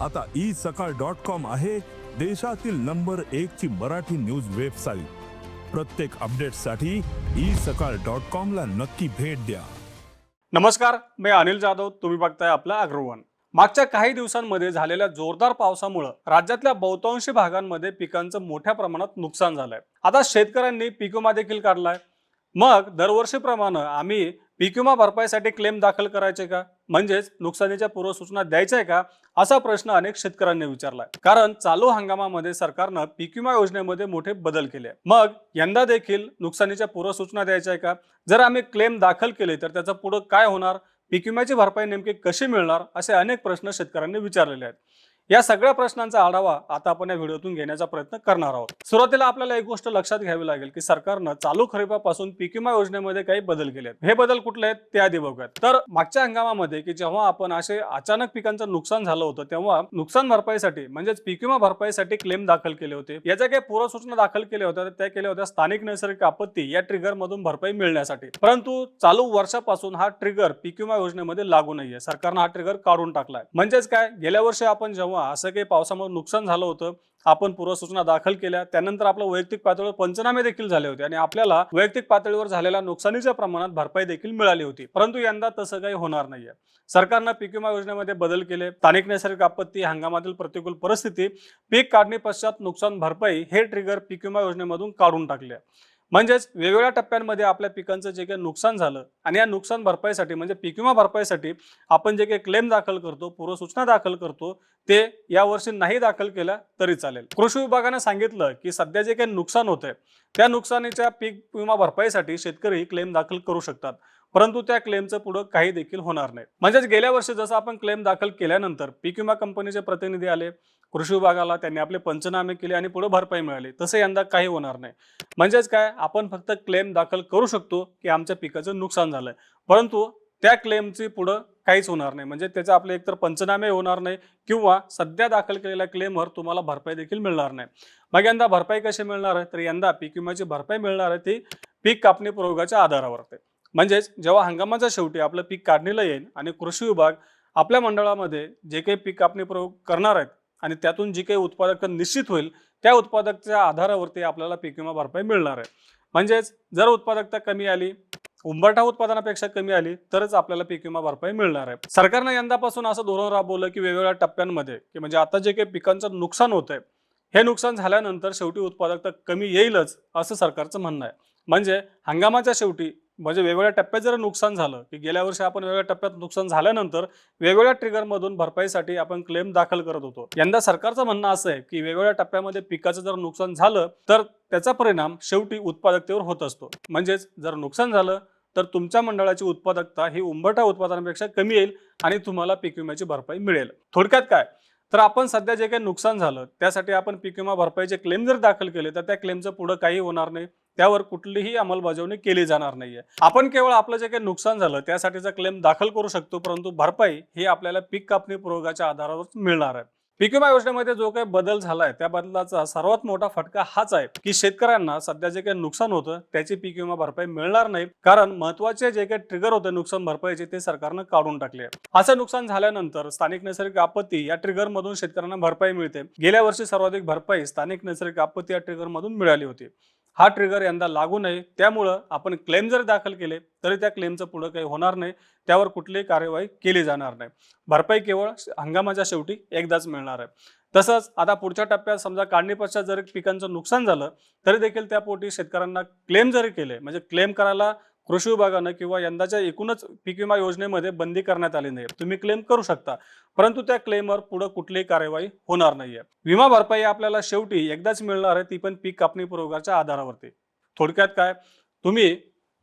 आता ई सकाळ dot com आहे देशातील नंबर एक ची मराठी न्यूज वेबसाईट. प्रत्येक अपडेटसाठी ई सकाळ डॉट कॉम ला नक्की भेट द्या. नमस्कार मी अनिल जाधव तुम्ही बघताय आपलं अग्रवन. मागच्या काही दिवसांमध्ये झालेल्या जोरदार पावसामुळं राज्यातल्या बहुतांशी भागांमध्ये पिकांचं मोठ्या प्रमाणात नुकसान झालंय. आता शेतकऱ्यांनी पीक विमा देखील काढलाय. मग दरवर्षीप्रमाणे आम्ही पीक विमा भरपाईसाठी क्लेम दाखल करायचे का? म्हणजेच नुकसानीच्या पूर्वसूचना द्यायच्या आहे का? असा प्रश्न अनेक शेतकऱ्यांनी विचारलाय. कारण चालू हंगामामध्ये सरकारनं पीक विमा योजनेमध्ये मोठे बदल केले. मग यंदा देखील नुकसानीच्या पूर्वसूचना द्यायच्या आहे का? जर आम्ही क्लेम दाखल केले तर त्याचं पुढं काय होणार? पीक विम्याची भरपाई नेमकी कशी मिळणार? असे अनेक प्रश्न शेतकऱ्यांनी विचारलेले आहेत. या सगळ्या प्रश्नांचा आढावा आता आपण या व्हिडिओतून घेण्याचा प्रयत्न करणार आहोत. सुरुवातीला आपल्याला एक गोष्ट लक्षात घ्यावी लागेल की सरकारनं चालू खरीपापासून पीक विमा योजनेमध्ये काही बदल केले आहेत हे बदल कुठले आहेत ते आधी बघूयात. तर मागच्या हंगामामध्ये की जेव्हा आपण असे अचानक पिकांचं नुकसान झालं होतं तेव्हा नुकसान भरपाईसाठी म्हणजेच पीक विमा भरपाईसाठी क्लेम दाखल केले होते. याच्या काही पूर्वसूचना दाखल केल्या होत्या त्या केल्या होत्या स्थानिक नैसर्गिक आपत्ती या ट्रिगर मधून भरपाई मिळण्यासाठी. परंतु चालू वर्षापासून हा ट्रिगर पीक विमा योजनेमध्ये लागू नाहीये. सरकारनं हा ट्रिगर काढून टाकलाय. म्हणजेच काय? गेल्या वर्षी आपण जेव्हा असं काही पावसामुळे नुकसान झालं होतं आपण पूर्वसूचना दाखल केल्या त्यानंतर आपलं वैयक्तिक पातळीवर पंचनामे देखील झाले होते आणि आपल्याला वैयक्तिक पातळीवर झालेल्या नुकसानीच्या प्रमाणात भरपाई देखील मिळाली होती. परंतु यंदा तसं काही होणार नाहीये. सरकारनं पीक विमा योजनेमध्ये बदल केले स्थानिक नैसर्गिक आपत्ती हंगामातील प्रतिकूल परिस्थिती पीक काढणी पश्चात नुकसान भरपाई हे ट्रिगर पीक विमा योजनेमधून काढून टाकले. म्हणजेच वेगवेगळ्या टप्प्यांमध्ये आपल्या पिकांचं जे काही नुकसान झालं आणि या नुकसान भरपाईसाठी म्हणजे पीक विमा भरपाईसाठी आपण जे काही क्लेम दाखल करतो पूर्वसूचना दाखल करतो ते यावर्षी नाही दाखल केल्या तरी चालेल. कृषी विभागाने सांगितलं की सध्या जे काही नुकसान होतंय त्या नुकसानीच्या पीक विमा भरपाईसाठी शेतकरी क्लेम दाखल करू शकतात. परंतु त्या क्लेमचं पुढं काही देखील होणार नाही. म्हणजेच गेल्या वर्षी जसं आपण क्लेम दाखल केल्यानंतर पीक विमा कंपनीचे प्रतिनिधी आले कृषी विभागाला त्यांनी आपले पंचनामे केले आणि पुढे भरपाई मिळाली तसं यंदा काही होणार नाही. म्हणजेच काय आपण फक्त क्लेम दाखल करू शकतो की आमच्या पिकाचं नुकसान झालंय. परंतु त्या क्लेमची पुढं काहीच होणार नाही. म्हणजे त्याचे आपले एकतर पंचनामे होणार नाही किंवा सध्या दाखल केलेल्या क्लेमवर तुम्हाला भरपाई देखील मिळणार नाही. मग यंदा भरपाई कशी मिळणार आहे? तर यंदा पीक विम्याची भरपाई मिळणार आहे ती पीक कापणी प्रयोगाच्या आधारावर म्हणजेच जेव्हा हंगामाच्या शेवटी आपलं पीक काढणीला येईल आणि कृषी विभाग आपल्या मंडळामध्ये जे काही पीक कापणी प्रयोग करणार आहेत आणि त्यातून जी काही उत्पादक निश्चित होईल त्या उत्पादकच्या आधारावरती आपल्याला पीक विमा भरपाई मिळणार आहे. म्हणजेच जर उत्पादकता कमी आली उंबरठा उत्पादनापेक्षा कमी आली तरच आपल्याला पीक विमा भरपाई मिळणार आहे. सरकारनं यंदापासून असं धोरण राबवलं की वेगवेगळ्या टप्प्यांमध्ये की म्हणजे आता जे काही पिकांचं नुकसान होत आहे हे नुकसान झाल्यानंतर शेवटी उत्पादकता कमी येईलच असं सरकारचं म्हणणं आहे. म्हणजे हंगामाच्या शेवटी म्हणजे वेगवेगळ्या टप्प्यात जर नुकसान झालं की गेल्या वर्षी आपण वेगवेगळ्या टप्प्यात नुकसान झाल्यानंतर वेगवेगळ्या ट्रिगरमधून भरपाईसाठी आपण क्लेम दाखल करत होतो. यंदा सरकारचं म्हणणं असं आहे की वेगवेगळ्या टप्प्यामध्ये पिकाचं जर नुकसान झालं तर त्याचा परिणाम शेवटी उत्पादकतेवर होत असतो. म्हणजेच जर नुकसान झालं तर तुमच्या मंडळाची उत्पादकता ही उंबरठा उत्पादनापेक्षा कमी येईल आणि तुम्हाला पीक विम्याची भरपाई मिळेल. थोडक्यात काय? तर आपण सध्या जे काही नुकसान झालं त्यासाठी आपण पीक विमा भरपाईचे क्लेम जर दाखल केले तर त्या क्लेमचं पुढं काही होणार नाही. त्यावर कुठलीही अंमलबजावणी केली जाणार नाहीये. आपण केवळ आपलं जे काही नुकसान झालं त्यासाठीचा क्लेम दाखल करू शकतो परंतु भरपाई ही आपल्याला पीक कापणी प्रयोगाच्या आधारावर मिळणार आहे. पीक विमा योजनेमध्ये जो काही बदल झालाय त्या बदलाचा सर्वात मोठा फटका हाच आहे की शेतकऱ्यांना सध्या जे काही नुकसान होतं त्याची पीक विमा भरपाई मिळणार नाही. कारण महत्त्वाचे जे काही ट्रिगर होते नुकसान भरपाईचे ते सरकारनं काढून टाकले असं नुकसान झाल्यानंतर स्थानिक नैसर्गिक आपत्ती या ट्रिगर मधून शेतकऱ्यांना भरपाई मिळते. गेल्या वर्षी सर्वाधिक भरपाई स्थानिक नैसर्गिक आपत्ती या ट्रिगर मधून मिळाली होती. हा ट्रिगर यंदा लागू नये. त्यामुळं आपण क्लेम जर दाखल केले तरी त्या क्लेमचं पुढं काही होणार नाही. त्यावर कुठलीही कार्यवाही केली जाणार नाही. भरपाई केवळ हंगामाच्या शेवटी एकदाच मिळणार आहे. तसंच आता पुढच्या टप्प्यात समजा काढणी पश्चात जर पिकांचं नुकसान झालं तरी देखील त्यापोटी शेतकऱ्यांना क्लेम जरी केले म्हणजे क्लेम करायला कृषी विभागानं किंवा यंदाच्या एकूणच पीक विमा योजनेमध्ये बंदी करण्यात आली नाही तुम्ही क्लेम करू शकता. परंतु त्या क्लेमवर पुढे कुठलीही कार्यवाही होणार नाहीये. विमा भरपाई आपल्याला शेवटी एकदाच मिळणार आहे ती पण पीक कापणी प्रयोगाच्या आधारावरती. थोडक्यात काय? तुम्ही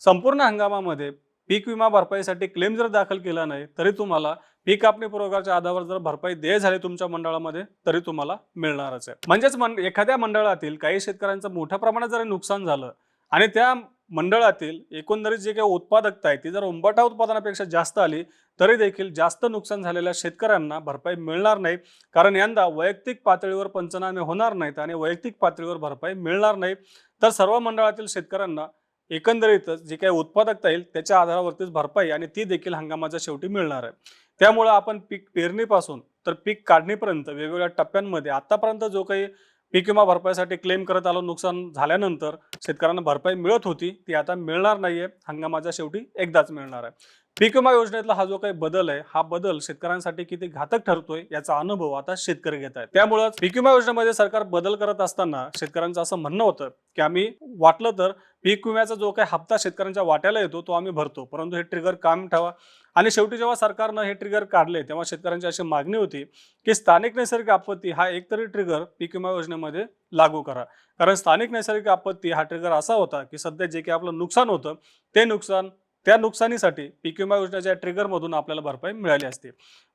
संपूर्ण हंगामामध्ये पीक विमा भरपाईसाठी क्लेम जर दाखल केला नाही तरी तुम्हाला पीक कापणी पुरोगाच्या आधारावर जर भरपाई देय झाली तुमच्या मंडळामध्ये तरी तुम्हाला मिळणारच आहे. म्हणजेच मन- एखाद्या मंडळातील काही शेतकऱ्यांचं मोठ्या प्रमाणात जरी नुकसान झालं आणि त्या मंडळातील एकंदरीत जे काही उत्पादकता आहे ती जर उंबटा उत्पादनापेक्षा जास्त आली तरी देखील जास्त नुकसान झालेल्या शेतकऱ्यांना भरपाई मिळणार नाही. कारण यंदा वैयक्तिक पातळीवर पंचनामे होणार नाहीत आणि वैयक्तिक पातळीवर भरपाई मिळणार नाही. तर सर्व मंडळातील शेतकऱ्यांना एकंदरीतच जे काही उत्पादकता येईल त्याच्या आधारावरतीच भरपाई आणि ती देखील हंगामाच्या शेवटी मिळणार आहे. त्यामुळं आपण पीक पेरणीपासून तर पीक काढणीपर्यंत वेगवेगळ्या टप्प्यांमध्ये आतापर्यंत जो काही पीक विमा भरपाईसाठी क्लेम करत आलो नुकसान झाल्यानंतर शेतकऱ्यांना भरपाई मिळत होती ती आता मिळणार नाहीये. हंगामाच्या शेवटी एकदाच मिळणार आहे. पीक विमा योजनेतला हा जो काही बदल आहे हा बदल शेतकऱ्यांसाठी किती घातक ठरतोय याचा अनुभव आता शेतकरी घेत आहेत. त्यामुळं पीक विमा योजनेमध्ये सरकार बदल करत असताना शेतकऱ्यांचं असं म्हणणं होतं की आम्ही वाटलं तर पीक विम्याचा जो काही हप्ता शेतकऱ्यांच्या वाट्याला येतो तो आम्ही भरतो. परंतु हे ट्रिगर काम ठेवा. आणि शेवटी जेव्हा सरकारनं हे ट्रिगर काढले तेव्हा शेतकऱ्यांची अशी मागणी होती की स्थानिक नैसर्गिक आपत्ती हा एकतरी ट्रिगर पीक विमा योजनेमध्ये लागू करा. कारण स्थानिक नैसर्गिक आपत्ती हा ट्रिगर असा होता की सध्या जे काही आपलं नुकसान होतं ते नुकसान त्या नुकसानीसाठी पीक विमा योजनेच्या ट्रिगरमधून आपल्याला भरपाई मिळाली असते.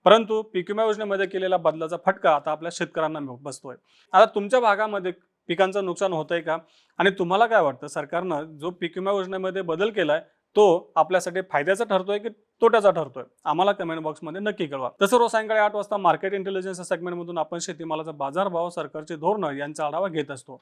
परंतु पीक विमा योजनेमध्ये केलेला बदलाचा फटका आता आपल्या शेतकऱ्यांना बसतोय. आता तुमच्या भागामध्ये पिकांचं नुकसान होतंय का? आणि तुम्हाला काय वाटतं? सरकारनं जो पीक विमा योजनेमध्ये बदल केलाय तो आपल्यासाठी फायद्याचा ठरतोय की तोट्याचा ठरतोय? आम्हाला कमेंट बॉक्समध्ये नक्की कळवा. तसं रोज सायंकाळी आठ वाजता मार्केट इंटेलिजन्स सेगमेंटमधून आपण शेतीमालाचा बाजारभाव सरकारचे धोरणं यांचा आढावा घेत असतो.